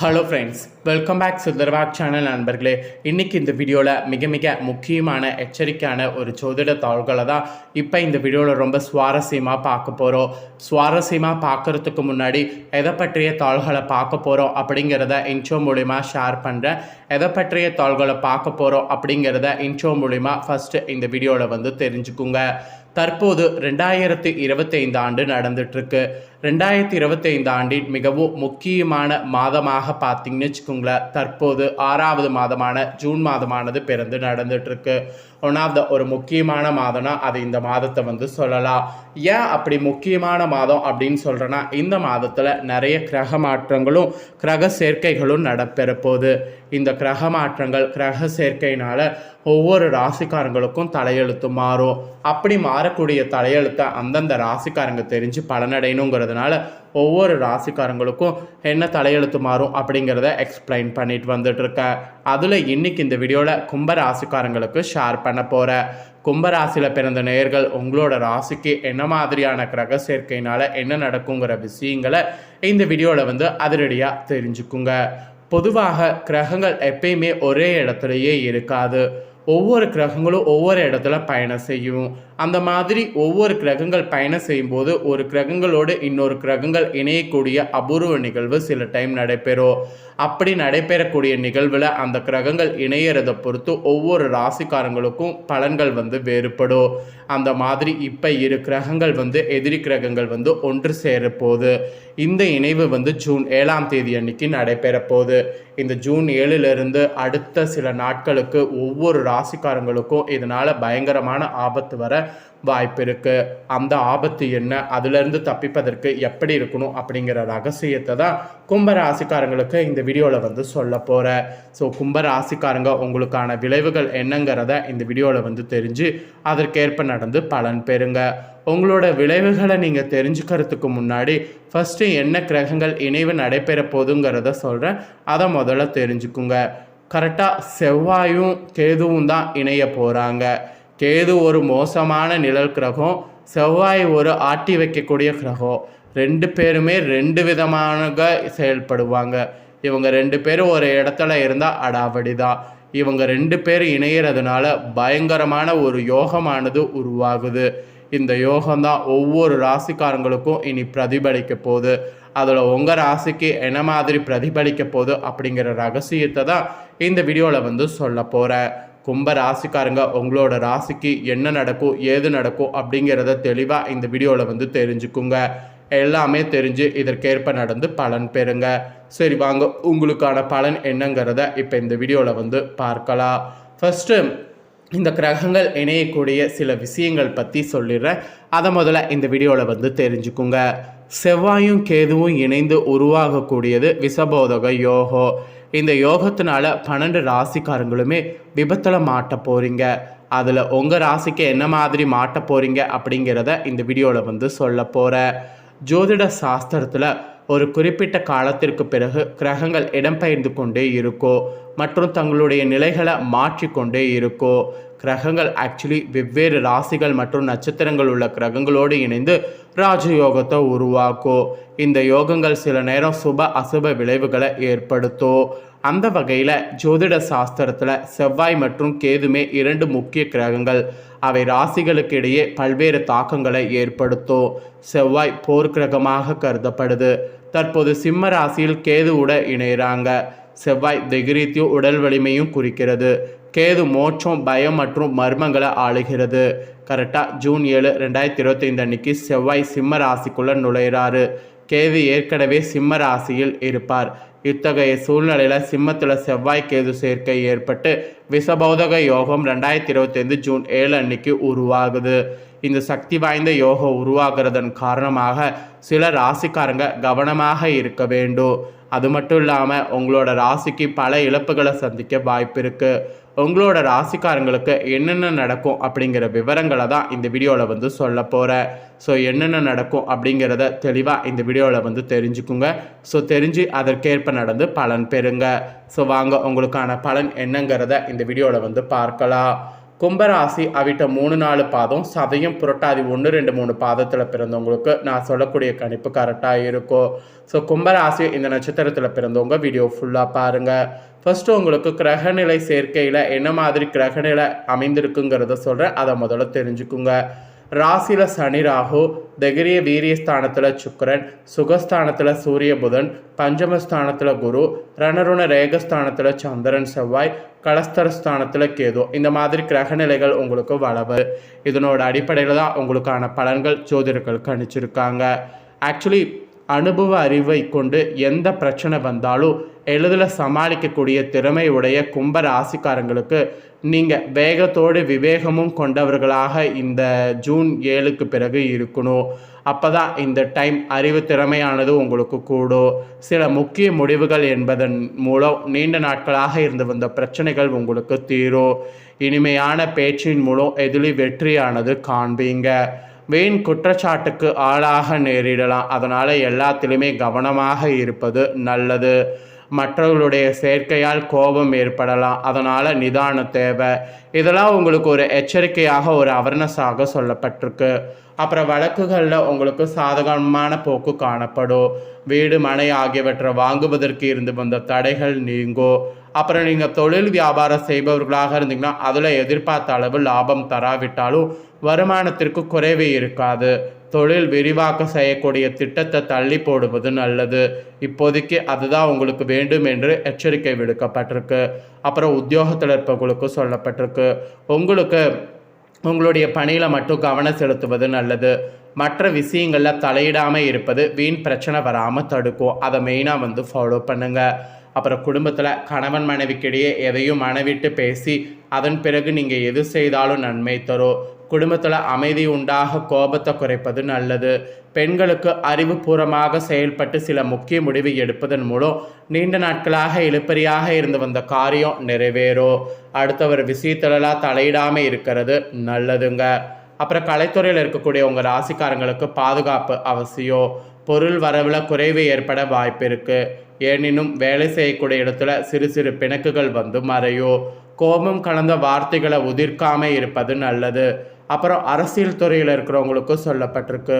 Hello friends welcome back சுந்தர்வாக் channel நண்பர்களே. இன்றைக்கி இந்த வீடியோவில் மிக மிக முக்கியமான எச்சரிக்கையான ஒரு ஜோதிட தாள்களை தான் இப்போ இந்த வீடியோவில் ரொம்ப சுவாரஸ்யமாக பார்க்க போகிறோம் சுவாரஸ்யமாக பார்க்குறதுக்கு முன்னாடி எதை பற்றிய தாள்களை பார்க்க போகிறோம் அப்படிங்கிறத இன்ஷோ மூலிமா ஷேர் பண்ணுறேன் எதை பற்றிய தாள்களை பார்க்க போகிறோம் அப்படிங்கிறத இன்ட்ரோ மூலிமா ஃபஸ்ட்டு இந்த வீடியோவில் வந்து தெரிஞ்சுக்குங்க. தற்போது ரெண்டாயிரத்தி இருபத்தைந்து ஆண்டு நடந்துட்டுருக்கு. ரெண்டாயிரத்தி இருபத்தைந்து ஆண்டின் மிகவும் முக்கியமான மாதமாக பார்த்தீங்கன்னு வச்சுக்கோங்களேன். தற்போது ஆறாவது மாதமான ஜூன் மாதமானது பிறந்து நடந்துட்டுருக்கு. ஒன் ஆஃப் த ஒரு முக்கியமான மாதம்னா அது இந்த மாதத்தை வந்து சொல்லலாம். ஏன் அப்படி முக்கியமான மாதம் அப்படின்னு சொல்கிறேன்னா இந்த மாதத்தில் நிறைய கிரக மாற்றங்களும் கிரக சேர்க்கைகளும் நடைபெற போகுது. இந்த கிரக மாற்றங்கள் கிரக சேர்க்கையினால் ஒவ்வொரு ராசிக்காரங்களுக்கும் தலையெழுத்து மாறும். அப்படி மாறக்கூடிய தலையெழுத்தை அந்தந்த ராசிக்காரங்க தெரிஞ்சு பலனடையணுங்கிறதுனால ஒவ்வொரு ராசிக்காரங்களுக்கும் என்ன தலையெழுத்து மாறும் அப்படிங்கிறத எக்ஸ்பிளைன் பண்ணிட்டு வந்துட்டுருக்கேன் அதில் இன்றைக்கி இந்த வீடியோவில் கும்பராசிக்காரங்களுக்கு ஷேர் பண்ண போகிறேன் கும்பராசியில் பிறந்த நேயர்கள் உங்களோட ராசிக்கு என்ன மாதிரியான கிரக சேர்க்கையினால் என்ன நடக்குங்கிற விஷயங்களை இந்த வீடியோவில் வந்து அதிரடியாக தெரிஞ்சுக்குங்க. பொதுவாக கிரகங்கள் எப்பயுமே ஒரே இடத்துலையே இருக்காது. ஒவ்வொரு கிரகங்களும் ஒவ்வொரு இடத்துல பயணம் செய்யும். அந்த மாதிரி ஒவ்வொரு கிரகங்கள் பயணம் செய்யும்போது ஒரு கிரகங்களோடு இன்னொரு கிரகங்கள் இணையக்கூடிய அபூர்வ நிகழ்வு சில டைம் நடைபெறும். அப்படி நடைபெறக்கூடிய நிகழ்வில் அந்த கிரகங்கள் இணையறதை பொறுத்து ஒவ்வொரு ராசிக்காரங்களுக்கும் பலன்கள் வந்து வேறுபடும். அந்த மாதிரி இப்போ இரு கிரகங்கள் வந்து எதிரி கிரகங்கள் வந்து ஒன்று சேர போகுது இந்த இணைவு வந்து ஜூன் ஏழாம் தேதி அன்னைக்கு நடைபெற போகுது இந்த ஜூன் ஏழுலேருந்து அடுத்த சில நாட்களுக்கு ஒவ்வொரு ராசிக்காரங்களுக்கும் இதனால் பயங்கரமான ஆபத்து வர வாய்ப்பு இருக்குது அந்த ஆபத்து என்ன? அதுலேருந்து தப்பிப்பதற்கு எப்படி இருக்கணும்? அப்படிங்கிற ரகசியத்தை தான் கும்ப ராசிக்காரங்களுக்கு இந்த வீடியோவில் வந்து சொல்ல போகிறேன் ஸோ கும்ப ராசிக்காரங்க உங்களுக்கான விளைவுகள் என்னங்கிறத இந்த வீடியோவில் வந்து தெரிஞ்சு அதற்கேற்ப நடந்து பலன் பெறுங்க. உங்களோட விளைவுகளை நீங்கள் தெரிஞ்சுக்கிறதுக்கு முன்னாடி ஃபஸ்ட்டு என்ன கிரகங்கள் இணைவு நடைபெற போதுங்கிறத சொல்கிறேன் அதை முதல்ல தெரிஞ்சுக்குங்க. கரெக்டாக செவ்வாயும் கேதுவும் தான் இணைய போகிறாங்க கேது ஒரு மோசமான நிழல் கிரகம் செவ்வாய் ஒரு ஆட்டி வைக்கக்கூடிய கிரகம். ரெண்டு பேருமே ரெண்டு விதமாக செயல்படுவாங்க. இவங்க ரெண்டு பேரும் ஒரு இடத்துல இருந்தால் அடாவடி தான். இவங்க ரெண்டு பேர் இணையிறதுனால பயங்கரமான ஒரு யோகமானது உருவாகுது. இந்த யோகம்தான் ஒவ்வொரு ராசிக்காரங்களுக்கும் இனி பிரதிபலிக்க போகுது. அதில் உங்கள் ராசிக்கு என்ன மாதிரி பிரதிபலிக்க போகுது அப்படிங்கிற ரகசியத்தை தான் இந்த வீடியோவில் வந்து சொல்ல போகிறேன் கும்ப ராசிக்காரங்க உங்களோட ராசிக்கு என்ன நடக்கும் ஏது நடக்கும் அப்படிங்கிறத தெளிவாக இந்த வீடியோவில் வந்து தெரிஞ்சுக்குங்க. எல்லாமே தெரிஞ்சு இதற்கேற்ப நடந்து பலன் பெறுங்க. சரி வாங்க உங்களுக்கான பலன் என்னங்கிறத இப்போ இந்த வீடியோவில் வந்து பார்க்கலாம். ஃபஸ்ட்டு இந்த கிரகங்கள் இணையக்கூடிய சில விஷயங்கள் பற்றி சொல்லிடுறேன். அதை முதல்ல இந்த வீடியோவில் வந்து தெரிஞ்சுக்குங்க. செவ்வாயும் கேதுவும் இணைந்து உருவாகக்கூடியது விசபோதக யோகோ. இந்த யோகத்தினால பன்னெண்டு ராசிக்காரங்களுமே விபத்தில் மாட்ட போகிறீங்க அதில் உங்கள் ராசிக்கு என்ன மாதிரி மாட்ட போகிறீங்க அப்படிங்கிறத இந்த வீடியோவில் வந்து சொல்ல போகிறேன் ஜோதிட சாஸ்திரத்தில் ஒரு குறிப்பிட்ட காலத்திற்கு பிறகு கிரகங்கள் இடம்பெயர்ந்து கொண்டே இருக்கோ மற்றும் தங்களுடைய நிலைகளை மாற்றிக்கொண்டே இருக்கோ கிரகங்கள் ஆக்சுவலி வெவ்வேறு ராசிகள் மற்றும் நட்சத்திரங்கள் உள்ள கிரகங்களோடு இணைந்து ராஜயோகத்தை உருவாக்கும் இந்த யோகங்கள் சில நேரம் சுப அசுப விளைவுகளை ஏற்படுத்தும். அந்த வகையில் ஜோதிட சாஸ்திரத்தில் செவ்வாய் மற்றும் கேதுமே இரண்டு முக்கிய கிரகங்கள். அவை ராசிகளுக்கு இடையே பல்வேறு தாக்கங்களை ஏற்படுத்தும். செவ்வாய் போர்க்கிரகமாக கருதப்படுது. தற்போது சிம்ம ராசியில் கேதுவுட இணைகிறாங்க. செவ்வாய் திகிரித்தியும் உடல் வலிமையும் குறிக்கிறது. கேது மோட்சம் பயம் மற்றும் மர்மங்களை ஆளுகிறது. கரெக்டாக ஜூன் ஏழு ரெண்டாயிரத்தி இருபத்தைந்து அன்னைக்கு செவ்வாய் சிம்ம ராசிக்குள்ளே நுழையிறாரு. கேது ஏற்கனவே சிம்ம ராசியில் இருப்பார். இத்தகைய சூழ்நிலையில் சிம்மத்தில் செவ்வாய் கேது சேர்க்கை ஏற்பட்டு விசபௌதக யோகம் ரெண்டாயிரத்தி இருபத்தைந்து ஜூன் ஏழு அன்னைக்கு உருவாகுது. இந்த சக்தி வாய்ந்த யோகம் உருவாகிறதன் காரணமாக சில ராசிக்காரங்க கவனமாக இருக்க வேண்டும். அது மட்டும் இல்லாமல் உங்களோட ராசிக்கு பல இழப்புகளை சந்திக்க வாய்ப்பு இருக்குது உங்களோட ராசிக்காரங்களுக்கு என்னென்ன நடக்கும் அப்படிங்கிற விவரங்களை தான் இந்த வீடியோவில் வந்து சொல்ல போகிறேன் ஸோ என்னென்ன நடக்கும் அப்படிங்கிறத தெளிவாக இந்த வீடியோவில் வந்து தெரிஞ்சுக்குங்க. ஸோ தெரிஞ்சு அதற்கேற்ப நடந்து பலன் பெறுங்க. ஸோ வாங்க உங்களுக்கான பலன் என்னங்கிறத இந்த வீடியோவில் வந்து பார்க்கலாம். கும்பராசி அவிட்ட மூணு நாலு பாதம் சதயம் புரட்டாதி ஒன்று ரெண்டு மூணு பாதத்தில் பிறந்தவங்களுக்கு நான் சொல்லக்கூடிய கணிப்பு கரெக்டாக இருக்கும். ஸோ கும்பராசி இந்த நட்சத்திரத்தில் பிறந்தவங்க வீடியோ ஃபுல்லாக பாருங்கள் ஃபஸ்ட்டு உங்களுக்கு கிரகநிலை சேர்க்கையில் என்ன மாதிரி கிரகநிலை அமைந்திருக்குங்கிறத சொல்கிறேன் அதை முதல்ல தெரிஞ்சுக்குங்க. ராசியில் சனி ராகு தகிரிய வீரியஸ்தானத்தில் சுக்கரன் சுகஸ்தானத்தில் சூரிய புதன் பஞ்சமஸ்தானத்தில் குரு ரணருண ரேகஸ்தானத்தில் சந்திரன் செவ்வாய் கலஸ்தரஸ்தானத்தில் கேது. இந்த மாதிரி கிரகநிலைகள் உங்களுக்கு வளவு. இதனோட அடிப்படையில் தான் உங்களுக்கான பலன்கள் ஜோதிடர்கள் கணிச்சிருக்காங்க. ஆக்சுவலி அனுபவ அறிவை கொண்டு எந்த பிரச்சனை வந்தாலும் எளிதில் சமாளிக்கக்கூடிய திறமை உடைய கும்ப ராசிக்காரங்களுக்கு நீங்கள் வேகத்தோடு விவேகமும் கொண்டவர்களாக இந்த ஜூன் ஏழுக்கு பிறகு இருக்கணும். அப்போ தான் இந்த டைம் அறிவு திறமையானது உங்களுக்கு கூடும். சில முக்கிய முடிவுகள் என்பதன் மூலம் நீண்ட நாட்களாக இருந்து வந்த பிரச்சனைகள் உங்களுக்கு தீரும். இனிமையான பேச்சின் மூலம் எதிலி வெற்றியானது காண்பீங்க. வீண் குற்றச்சாட்டுக்கு ஆளாக நேரிடலாம். அதனால் எல்லாத்திலுமே கவனமாக இருப்பது நல்லது. மற்றவர்களுடைய சேர்க்கையால் கோபம் ஏற்படலாம். அதனால் நிதானம் தேவை. இதெல்லாம் உங்களுக்கு ஒரு எச்சரிக்கையாக ஒரு அவர்னஸாக சொல்லப்பட்டிருக்கு. அப்புறம் வழக்குகளில் உங்களுக்கு சாதகமான போக்கு காணப்படும். வீடு மனை ஆகியவற்றை வாங்குவதற்கு இருந்து வந்த தடைகள் நீங்கும் அப்புறம் நீங்கள் தொழில் வியாபாரம் செய்பவர்களாக இருந்தீங்கன்னா அதில் எதிர்பார்த்த அளவு லாபம் தராவிட்டாலும் வருமானத்திற்கு குறைவு இருக்காது. தொழில் விரிவாக்கம் செய்யக்கூடிய திட்டத்தை தள்ளி போடுவது நல்லது. இப்போதைக்கு அதுதான் உங்களுக்கு வேண்டும் என்று எச்சரிக்கை விடுக்கப்பட்டிருக்கு. அப்புறம் உத்தியோகத்தில் இருப்பவங்களுக்கு சொல்லப்பட்டிருக்கு. உங்களுக்கு உங்களுடைய பணியில் மட்டும் கவனம் செலுத்துவது நல்லது. மற்ற விஷயங்களில் தலையிடாமல் இருப்பது வீண் பிரச்சனை வராமல் தடுக்கும். அதை மெயினாக வந்து ஃபாலோ பண்ணுங்கள் அப்புறம் குடும்பத்தில் கணவன் மனைவிக்கிடையே எதையும் மனைவிட்டு பேசி அதன் பிறகு நீங்கள் எது செய்தாலும் நன்மை தரும். குடும்பத்தில் அமைதி உண்டாக கோபத்தை குறைப்பது நல்லது. பெண்களுக்கு அறிவுபூர்வமாக செயல்பட்டு சில முக்கிய முடிவு எடுப்பதன் மூலம் நீண்ட நாட்களாக இழுப்பறியாக இருந்து வந்த காரியம் நிறைவேறும் அடுத்தவர் விஷயத்திலலாம் தலையிடாமல் இருக்கிறது நல்லதுங்க. அப்புறம் கலைத்துறையில் இருக்கக்கூடிய உங்கள் ராசிக்காரங்களுக்கு பாதுகாப்பு அவசியம். பொருள் வரவில் குறைவு ஏற்பட வாய்ப்பு இருக்குது ஏனினும் வேலை செய்யக்கூடிய இடத்துல சிறு சிறு பிணக்குகள் வந்து மறையும். கோபம் கலந்த வார்த்தைகளை உதிர்க்காமல் இருப்பது நல்லது. அப்புறம் அரசியல் துறையில் இருக்கிறவங்களுக்கும் சொல்லப்பட்டிருக்கு.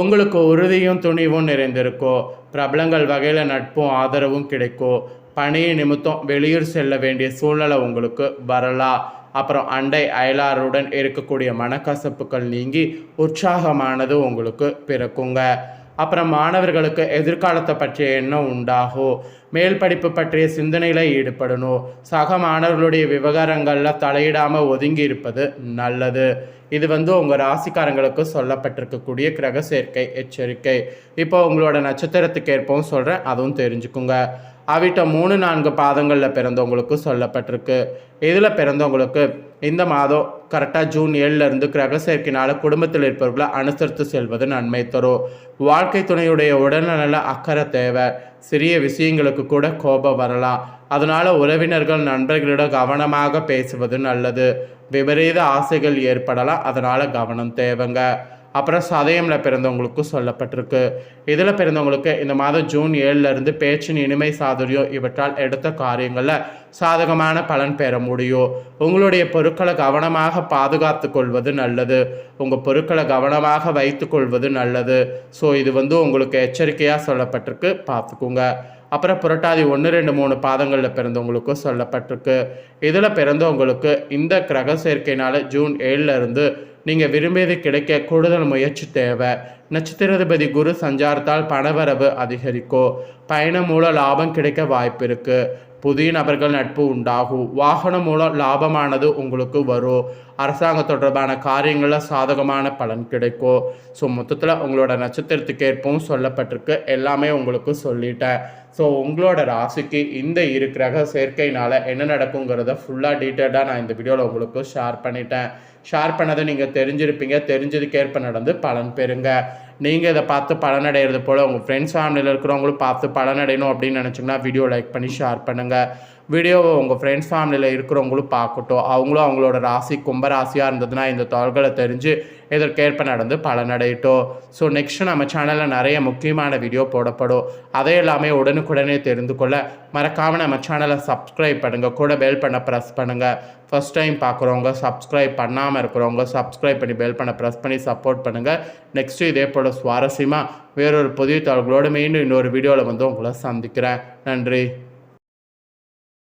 உங்களுக்கு உறுதியும் துணிவும் நிறைந்திருக்கும் பிரபலங்கள் வகையில் நட்பும் ஆதரவும் கிடைக்கும் பணியை நிமித்தம் வெளியூர் செல்ல வேண்டிய சூழ்நிலை உங்களுக்கு வரலாம் அப்புறம் அண்டை அயலாருடன் இருக்கக்கூடிய மனக்கசப்புகள் நீங்கி உற்சாகமானது உங்களுக்கு பிறக்குங்க. அப்புறம் மாணவர்களுக்கு எதிர்காலத்தை பற்றிய எண்ணம் உண்டாகும் மேல் படிப்பு பற்றிய சிந்தனையில் ஈடுபடணும். சக மாணவர்களுடைய விவகாரங்களில் தலையிடாமல் ஒதுங்கி இருப்பது நல்லது. இது வந்து உங்கள் ராசிக்காரங்களுக்கு சொல்லப்பட்டிருக்கக்கூடிய கிரக சேர்க்கை எச்சரிக்கை. இப்போ உங்களோட நட்சத்திரத்துக்கு ஏற்பவும் சொல்கிறேன் அதுவும் தெரிஞ்சுக்குங்க. அவிட்ட மூணு நான்கு பாதங்களில் பிறந்தவங்களுக்கு சொல்லப்பட்டிருக்கு. இதில் பிறந்தவங்களுக்கு இந்த மாதம் கரெக்டாக ஜூன் ஏழுலேருந்து கிரக சேர்க்கையினால் குடும்பத்தில் இருப்பவர்களை அனுசரித்து செல்வது நன்மை தரும். வாழ்க்கை துணையுடைய உடல்நல அக்கறை தேவை. சிறிய விஷயங்களுக்கு கூட கோபம் வரலாம். அதனால் உறவினர்கள் நண்பர்களிடம் கவனமாக பேசுவது நல்லது. விபரீத ஆசைகள் ஏற்படலாம். அதனால் கவனம் தேவைங்க. அப்புறம் சதயமில் பிறந்தவங்களுக்கும் சொல்லப்பட்டிருக்கு. இதில் பிறந்தவங்களுக்கு இந்த மாதம் ஜூன் ஏழுலேருந்து பேச்சின் இனிமை சாதுரியம் இவற்றால் எடுத்த காரியங்களில் சாதகமான பலன் பெற முடியும். உங்களுடைய பொருட்களை கவனமாக பாதுகாத்து கொள்வது நல்லது. உங்கள் பொருட்களை கவனமாக வைத்து கொள்வது நல்லது. ஸோ இது வந்து உங்களுக்கு எச்சரிக்கையாக சொல்லப்பட்டிருக்கு. பார்த்துக்குங்க அப்புறம் புரட்டாதி ஒன்று ரெண்டு மூணு பாதங்களில் பிறந்தவங்களுக்கும் சொல்லப்பட்டிருக்கு. இதில் பிறந்தவங்களுக்கு இந்த கிரக சேர்க்கையினால் ஜூன் ஏழுலேருந்து நீங்கள் விரும்பியது கிடைக்க கூடுதல் முயற்சி தேவை. நட்சத்திரதிபதி குரு சஞ்சாரத்தால் பணவரவு அதிகரிக்கும் பயணம் மூலம் லாபம் கிடைக்க வாய்ப்பு இருக்குது புதிய நபர்கள் நட்பு உண்டாகும். வாகனம் மூலம் லாபமானது உங்களுக்கு வரும். அரசாங்கம் தொடர்பான காரியங்களில் சாதகமான பலன் கிடைக்கும் ஸோ மொத்தத்தில் உங்களோட நட்சத்திரத்துக்கு ஏற்பவும் சொல்லப்பட்டிருக்கு. எல்லாமே உங்களுக்கு சொல்லிட்டேன். ஸோ உங்களோட ராசிக்கு இந்த இரு கிரக சேர்க்கையினால் என்ன நடக்குங்கிறத ஃபுல்லாக டீட்டெயில்டாக நான் இந்த வீடியோவில் உங்களுக்கு ஷேர் பண்ணிட்டேன். ஷேர் பண்ணதை நீங்கள் தெரிஞ்சிருப்பீங்க. தெரிஞ்சதுக்கேற்ப நடந்து பலன் பெறுங்க. நீங்கள் இதை பார்த்து பலனடைகிறது போல் உங்கள் ஃப்ரெண்ட்ஸ் ஃபேமிலியில் இருக்கிறவங்களும் பார்த்து பலனடையணும் அப்படின்னு நினச்சிங்கன்னா வீடியோ லைக் பண்ணி ஷேர் பண்ணுங்கள் வீடியோவை உங்கள் ஃப்ரெண்ட்ஸ் ஃபேமிலியில் இருக்கிறவங்களும் பார்க்கட்டும். அவங்களும் அவங்களோட ராசி கும்பராசியாக இருந்ததுன்னா இந்த தாள்களை தெரிஞ்சு இதற்கேற்ப நடந்து பலனடையட்டும். ஸோ நெக்ஸ்ட் நம்ம சேனலில் நிறைய முக்கியமான வீடியோ போடப்படும். அதை எல்லாமே உடனுக்குடனே தெரிந்து கொள்ள மறக்காமல் நம்ம சேனலை சப்ஸ்கிரைப் பண்ணுங்கள் கூட பெல் பண்ண ப்ரெஸ் பண்ணுங்கள் ஃபஸ்ட் டைம் பார்க்குறவங்க சப்ஸ்கிரைப் பண்ணாமல் இருக்கிறவங்க சப்ஸ்கிரைப் பண்ணி பெல் பண்ண ப்ரெஸ் பண்ணி சப்போர்ட் பண்ணுங்கள் நெக்ஸ்ட்டு இதே போல் சுவாரஸ்யமாக வேறொரு புதிய தாள்களோடு மீண்டும் இன்னொரு வீடியோவில் வந்து உங்களை சந்திக்கிறேன். நன்றி.